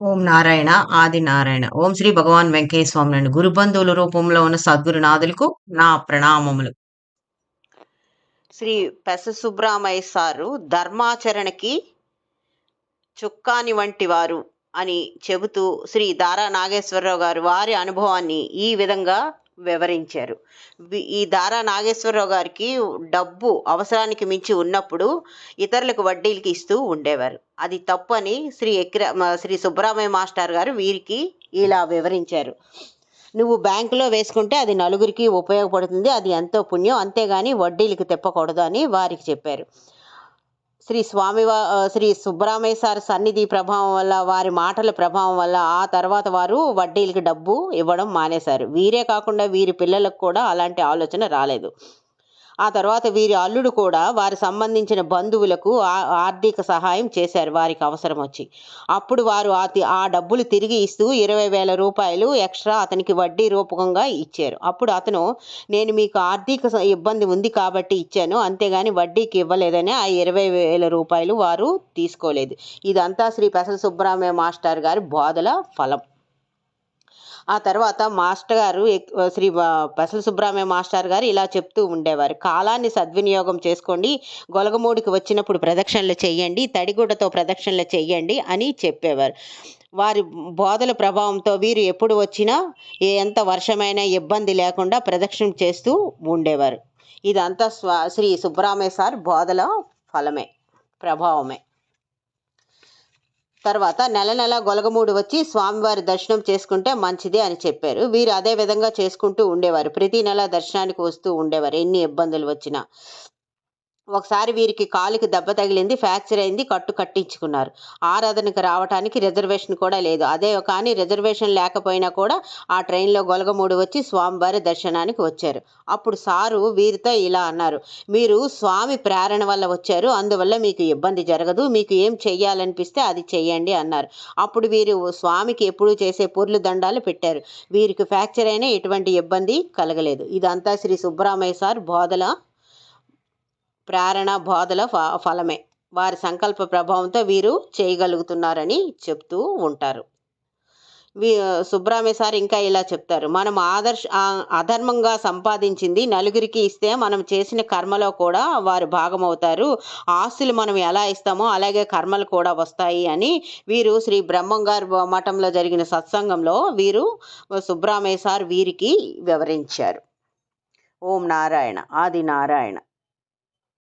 ఓం నారాయణ ఆది నారాయణ. ఓం శ్రీ భగవాన్ వెంకయ్య స్వామి గురు బంధువుల రూపంలో ఉన్న సద్గురునాథులకు నా ప్రణామములు. శ్రీ పెస సుబ్రామయ్య సారు ధర్మాచరణకి చుక్కాని వంటి వారు అని చెబుతూ శ్రీ దారా నాగేశ్వరరావు గారు వారి అనుభవాన్ని ఈ విధంగా వివరించారు. ఈ దారా నాగేశ్వరరావు గారికి డబ్బు అవసరానికి మించి ఉన్నప్పుడు ఇతరులకు వడ్డీలకి ఇస్తూ ఉండేవారు. అది తప్పని శ్రీ ఎక్ర శ్రీ సుబ్బరామయ్య మాస్టర్ గారు వీరికి ఇలా వివరించారు. నువ్వు బ్యాంకులో వేసుకుంటే అది నలుగురికి ఉపయోగపడుతుంది అది ఎంతో పుణ్యం అంతేగాని వడ్డీలకు తిప్పకూడదు అని వారికి చెప్పారు. శ్రీ స్వామి శ్రీ సుబ్బరామయ్య సన్నిధి ప్రభావం వల్ల వారి మాటల ప్రభావం వల్ల ఆ తర్వాత వారు వడ్డీలకు డబ్బు ఇవ్వడం మానేశారు. వీరే కాకుండా వీరి పిల్లలకు కూడా అలాంటి ఆలోచన రాలేదు. ఆ తర్వాత వీరి అల్లుడు కూడా వారి సంబంధించిన బంధువులకు ఆర్థిక సహాయం చేశారు వారికి అవసరం వచ్చి. అప్పుడు వారు ఆ ఆ డబ్బులు తిరిగి ఇస్తూ ఇరవై వేల రూపాయలు ఎక్స్ట్రా అతనికి వడ్డీ రూపకంగా ఇచ్చారు. అప్పుడు అతను నేను మీకు ఆర్థిక ఇబ్బంది ఉంది కాబట్టి ఇచ్చాను అంతేగాని వడ్డీకి ఇవ్వలేదని ఆ ఇరవై వేల రూపాయలు వారు తీసుకోలేదు. ఇదంతా శ్రీ పెసల సుబ్బరామయ్య మాస్టర్ గారి బోధల ఫలం. ఆ తర్వాత మాస్టర్ గారు శ్రీ బసల సుబ్రహ్మణ్య మాస్టర్ గారు ఇలా చెప్తూ ఉండేవారు. కాలాన్ని సద్వినియోగం చేసుకోండి గొలగమూడికి వచ్చినప్పుడు ప్రదక్షిణలు చేయండి తడిగుడ్డతో ప్రదక్షిణలు చేయండి అని చెప్పేవారు. వారి బోధల ప్రభావంతో వీరు ఎప్పుడు వచ్చినా ఎంత వర్షమైనా ఇబ్బంది లేకుండా ప్రదక్షిణ చేస్తూ ఉండేవారు. ఇదంతా శ్రీ సుబ్రహ్మణ్య సార్ బోధల ఫలమే ప్రభావమే. తర్వాత నెల నెల గొలగమూడి వచ్చి స్వామివారి దర్శనం చేసుకుంటే మంచిది అని చెప్పారు. వీరు అదే విధంగా చేసుకుంటూ ఉండేవారు. ప్రతి నెల దర్శనానికి వస్తూ ఉండేవారు. ఎన్ని ఇబ్బందులు వచ్చినా. ఒకసారి వీరికి కాలుకి దెబ్బ తగిలింది ఫ్రాక్చర్ అయింది కట్టు కట్టించుకున్నారు. ఆరాధనకు రావడానికి రిజర్వేషన్ కూడా లేదు. అదే కానీ రిజర్వేషన్ లేకపోయినా కూడా ఆ ట్రైన్లో గొలగమూడి వచ్చి స్వామివారి దర్శనానికి వచ్చారు. అప్పుడు సారు వీరితో ఇలా అన్నారు మీరు స్వామి ప్రేరణ వల్ల వచ్చారు అందువల్ల మీకు ఇబ్బంది జరగదు మీకు ఏం చెయ్యాలనిపిస్తే అది చెయ్యండి అన్నారు. అప్పుడు వీరు స్వామికి ఎప్పుడూ చేసే పూర్లు దండాలు పెట్టారు. వీరికి ఫ్రాక్చర్ అయినా ఎటువంటి ఇబ్బంది కలగలేదు. ఇదంతా శ్రీ సుబ్బరామయ్య సార్ బోధల ప్రేరణ బోధల ఫ ఫలమే. వారి సంకల్ప ప్రభావంతో వీరు చేయగలుగుతున్నారని చెప్తూ ఉంటారు. వీ సుబ్రహ్మణ్య సార్ ఇంకా ఇలా చెప్తారు. మనం ఆదర్శ అధర్మంగా సంపాదించింది నలుగురికి ఇస్తే మనం చేసిన కర్మలో కూడా వారు భాగమవుతారు. ఆస్తులు మనం ఎలా ఇస్తామో అలాగే కర్మలు కూడా వస్తాయి అని వీరు శ్రీ బ్రహ్మంగారు మఠంలో జరిగిన సత్సంగంలో వీరు సుబ్రహ్మణ్య సార్ వీరికి వివరించారు. ఓం నారాయణ. ఆది నారాయణ.